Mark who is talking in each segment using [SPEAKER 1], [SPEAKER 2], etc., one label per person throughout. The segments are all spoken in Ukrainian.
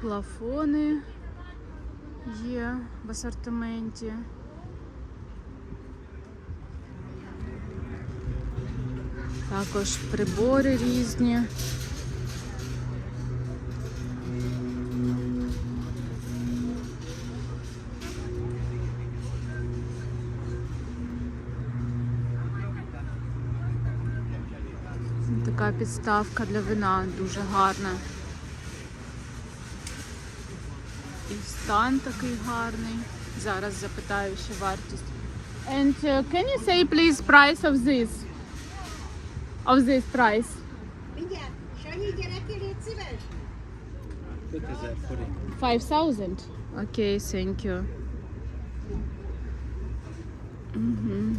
[SPEAKER 1] Плафони є в асортименті. Також прибори різні. Така підставка для вина дуже гарна. І стан такий гарний. Зараз запитаю ще вартість. And uh, can you say please price of this? Of this price?
[SPEAKER 2] Mindjárt, Sanyi gyereke, légy szíves!
[SPEAKER 3] 5000 forint.
[SPEAKER 1] 5000? Okay, thank you. Mhm.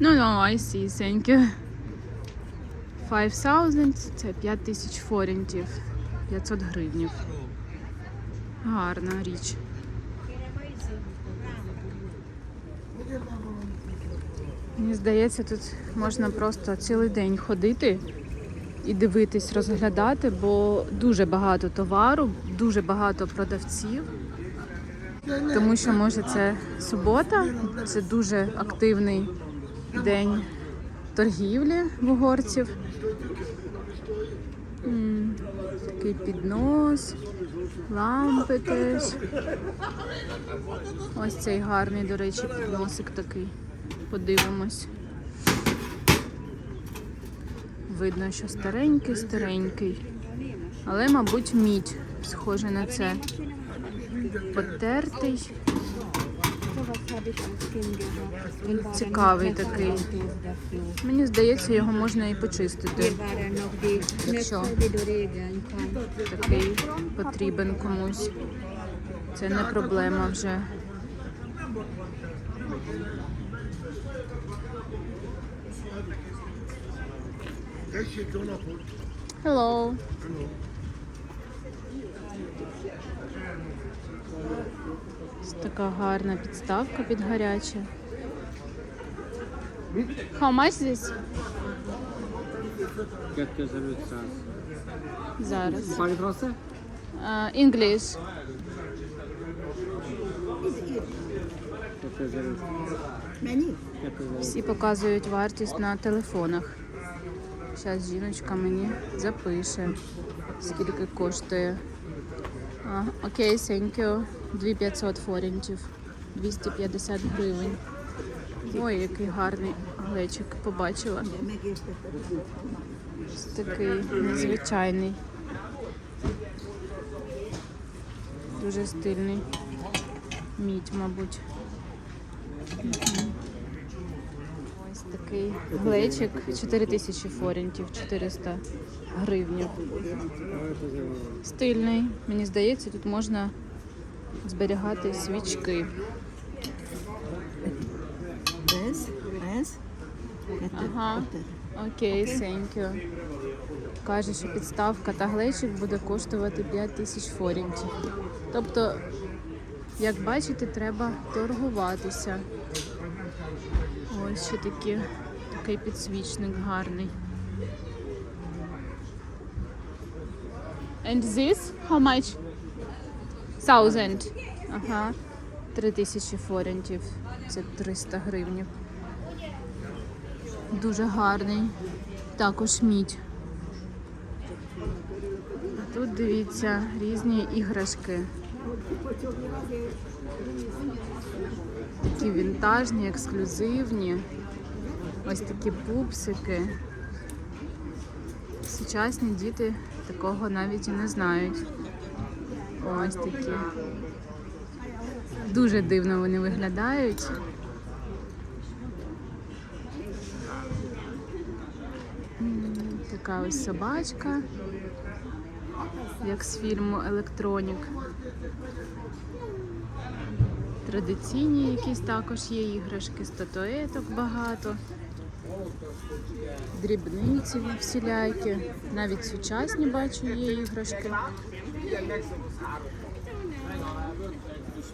[SPEAKER 1] No, no, I see, thank you. 5000 це 5000 форінтів. 500 гривнів. Гарна річ. Мені здається, тут можна просто цілий день ходити і дивитись, розглядати, бо дуже багато товару, дуже багато продавців. Тому що може це субота, це дуже активний день торгівлі угорців. Такий піднос, лампи теж. Ось цей гарний, до речі, підносик такий. Подивимось. Видно, що старенький, старенький. Але, мабуть, мідь. Схоже на це. Потертий. Цікавий такий. Мені здається, його можна і почистити. Якщо такий потрібен комусь. Це не проблема вже. Hello. Ось така гарна підставка під гаряче. How much this?
[SPEAKER 3] 2500.
[SPEAKER 1] Зараз.
[SPEAKER 3] Пані просто?
[SPEAKER 1] Uh, English.
[SPEAKER 3] 5000.
[SPEAKER 2] Mennyi?
[SPEAKER 3] 5000.
[SPEAKER 1] Всі показують вартість на телефонах. Зараз жіночка мені запише, скільки коштує. Окей, thank you. 2500 форінтів. 250 гривень. Ой, який гарний глечик побачила. Ось такий незвичайний. Дуже стильний. Мідь, мабуть. Такий глечик 4000 форінтів, 400 гривнів. Стильний. Мені здається, тут можна зберігати свічки. Ага. Окей, thank you. Каже, що підставка та глечик буде коштувати 5 тисяч форінтів. Тобто, як бачите, треба торгуватися. Ось ще такі, такий підсвічник гарний. And this how much? Thousand. Ага. Три тисячі форінтів. Це 300 гривнів. Дуже гарний. Також мідь. А Тут дивіться різні іграшки. Такі вінтажні, ексклюзивні. Ось такі пупсики. Сучасні діти такого навіть і не знають. Ось такі. Дуже дивно вони виглядають. Така ось собачка, як з фільму Електронік. Традиційні якісь також є іграшки, статуеток багато, дрібниці всілякі, навіть сучасні бачу є іграшки.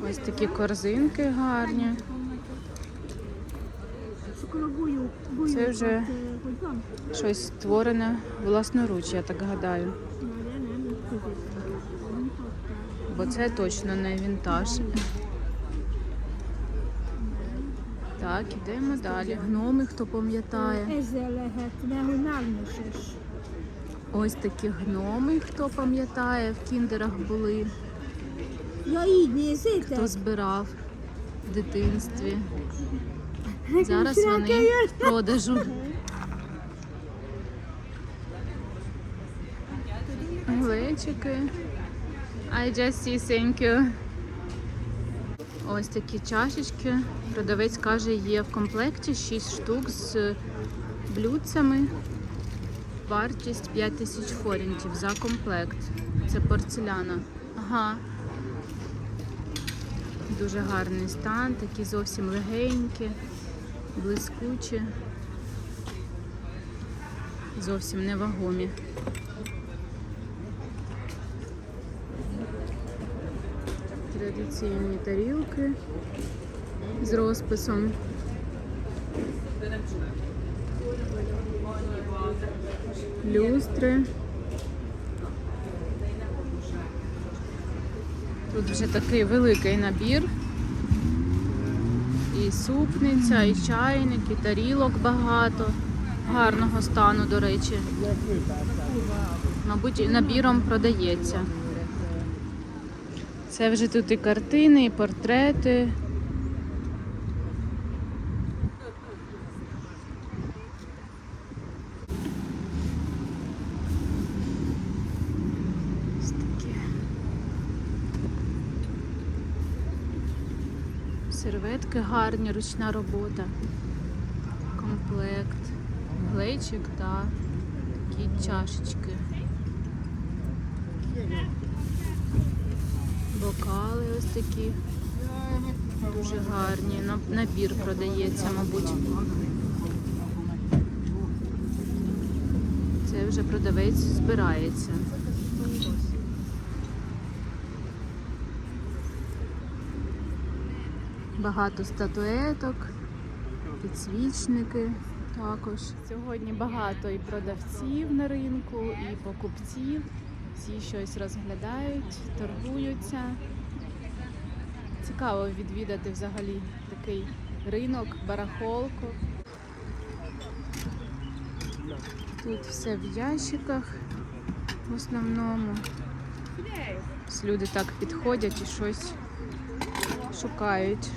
[SPEAKER 1] Ось такі корзинки гарні. Це вже щось створене власноруч, я так гадаю. Бо це точно не вінтаж. Так, ідемо далі. Гноми, хто пам'ятає. Ось такі гноми, хто пам'ятає, в кіндерах були, хто збирав в дитинстві. Зараз вони в продажу. Глечики. I just see, thank you. Ось такі чашечки. Продавець каже, є в комплекті 6 штук з блюдцями. Вартість 5 тисяч форінтів за комплект. Це порцеляна. Ага. Дуже гарний стан, такі зовсім легенькі, блискучі, зовсім невагомі. Традиційні тарілки з розписом. Люстри. Тут вже такий великий набір. І супниця, і чайник, і тарілок багато. Гарного стану, до речі. Мабуть, набіром продається. Це вже тут і картини, і портрети. Серветки гарні, ручна робота. Комплект, глечик та такі чашечки. Бокали ось такі. Дуже гарні. Набір продається, мабуть. Це вже продавець збирається. Багато статуеток, підсвічники також. Сьогодні багато і продавців на ринку, і покупців. Всі щось розглядають, торгуються. Цікаво відвідати взагалі такий ринок, барахолку. Тут все в ящиках в основному. Люди так підходять і щось шукають.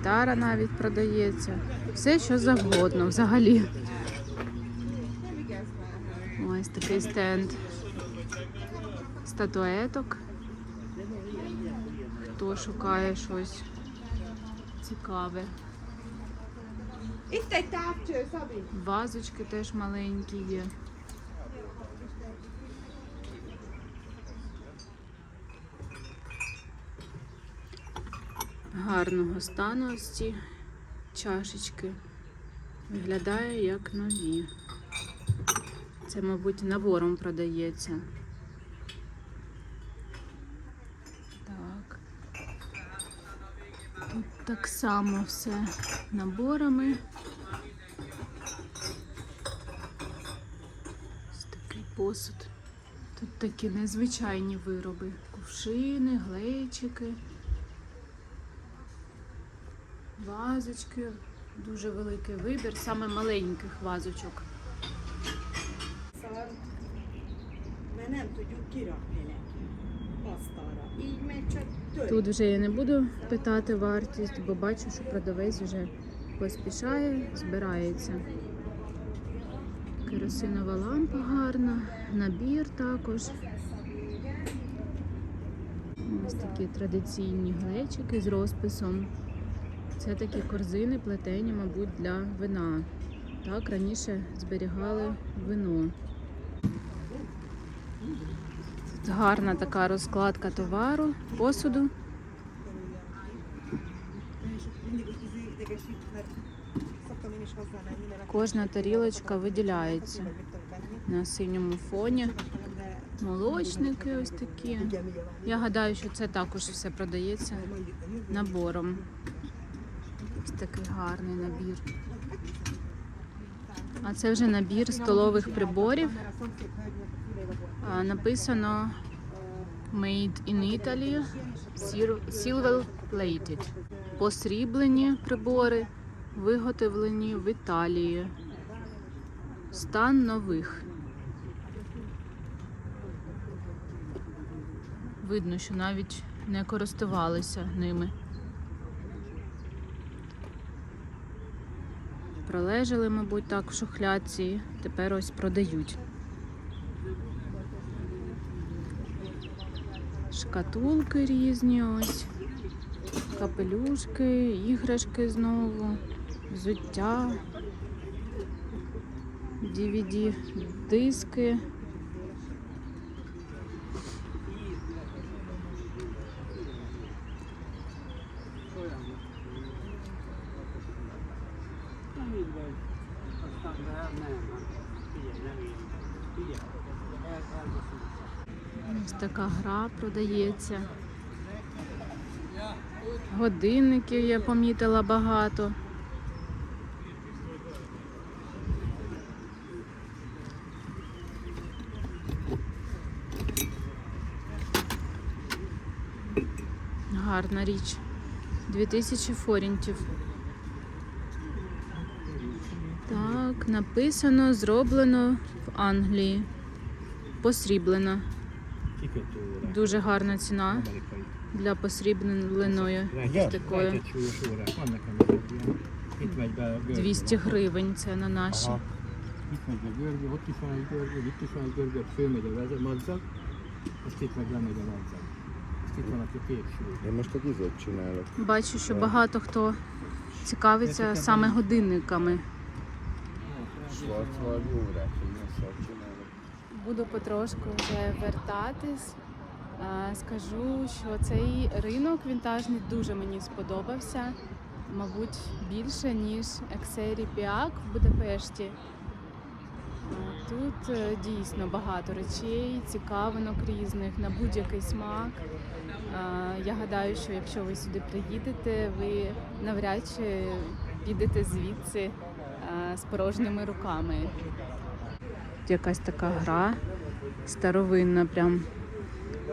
[SPEAKER 1] Гітара навіть продається. Все, що завгодно взагалі. Ось такий стенд статуеток. Хто шукає щось цікаве. Вазочки теж маленькі є. Гарного стану ці чашечки. Виглядає як нові. Це, мабуть, набором продається. Так. Тут так само все наборами. Ось такий посуд. Тут такі незвичайні вироби. Кувшини, глечики, вазочки. Дуже великий вибір, саме маленьких вазочок. Тут вже я не буду питати вартість, бо бачу, що продавець вже поспішає, збирається. Керосинова лампа гарна, набір також. Ось такі традиційні глечики з розписом. Це такі корзини плетені, мабуть, для вина. Так, раніше зберігали вино. Тут гарна така розкладка товару, посуду. Кожна тарілочка виділяється на синьому фоні. Молочники ось такі. Я гадаю, що це також все продається набором. Ось такий гарний набір. А це вже набір столових приборів. Написано Made in Italy, Sil- Silver Plated. Посріблені прибори, виготовлені в Італії. Стан нових. Видно, що навіть не користувалися ними. Пролежали, мабуть, так в шухляці, тепер ось продають. Шкатулки різні ось, капелюшки, іграшки знову, взуття, DVD, гра продається. Годинників я помітила багато. Гарна річ. 2000 форінтів. Так, написано, зроблено в Англії. Посріблено. Дуже гарна ціна для посрібленої такої.
[SPEAKER 3] Rejtett súlyos órák. Van nekem is egy ilyen. Itt megy be a görgő.
[SPEAKER 1] 200 гривень це на наші.
[SPEAKER 3] Itt megy a görgő, ott is van egy görgő, itt is van egy görgő, fölmegy a madzag, azt itt meg lemegy a madzag.
[SPEAKER 4] Я most так ізот csinálok.
[SPEAKER 1] Бачу, що багато хто цікавиться саме годинниками.
[SPEAKER 4] Schwarzwald órák, hogy én szart csinálok.
[SPEAKER 1] Буду потрошку вже вертатись. Скажу, що цей ринок вінтажний дуже мені сподобався. Мабуть, більше, ніж Ексері Піак в Будапешті. Тут е, дійсно багато речей, цікавинок різних на будь-який смак. Я гадаю, що якщо ви сюди приїдете, ви навряд чи підете звідси з порожніми руками. Якась така гра старовинна, прям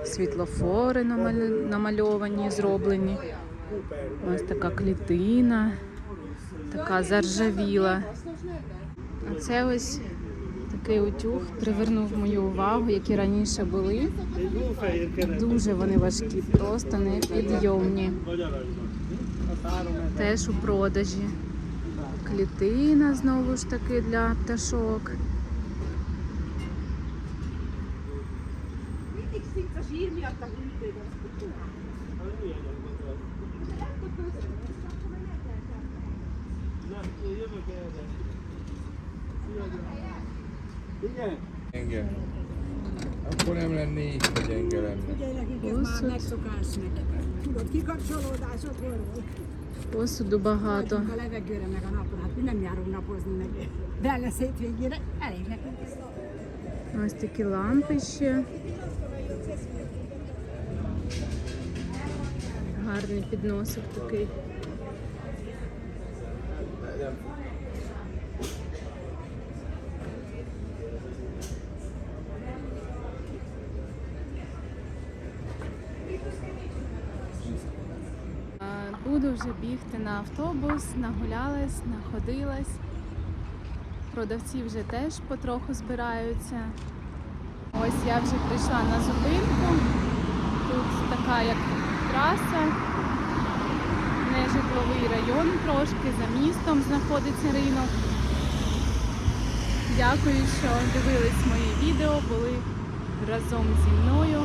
[SPEAKER 1] світлофори намаль- намальовані, зроблені. Ось така клітина, така заржавіла. А це ось такий утюг привернув мою увагу, які раніше були. Дуже вони важкі, просто непідйомні. Теж у продажі. Клітина знову ж таки для пташок.
[SPEAKER 4] Zirmi
[SPEAKER 1] hatta Hürriye'de sıkıntı var. Hangi yerden bakıyorsun? Mesela bakıyorsun. Saklıma nereden? Lan iyiye bak nereden? Igen.
[SPEAKER 4] Engem. Akkor nem lenne így, hogy enge
[SPEAKER 5] lenne. Gyerek,
[SPEAKER 1] igen,
[SPEAKER 5] már megszokásnak. Tudod, kikapcsolódások volt.
[SPEAKER 1] Hosszú duba
[SPEAKER 5] háta. A levegőre meg a napon, hát mi nem járunk napozni meg. De lesz hétvégére, elég nekünk.
[SPEAKER 1] Azt a kilamp is. Гарний підносик такий. Буду вже бігти на автобус, нагулялась, находилась. Продавці вже теж потроху збираються. Ось я вже прийшла на зупинку. Тут така як траса, нежитловий район трошки, за містом знаходиться ринок. Дякую, що дивились мої відео, були разом зі мною.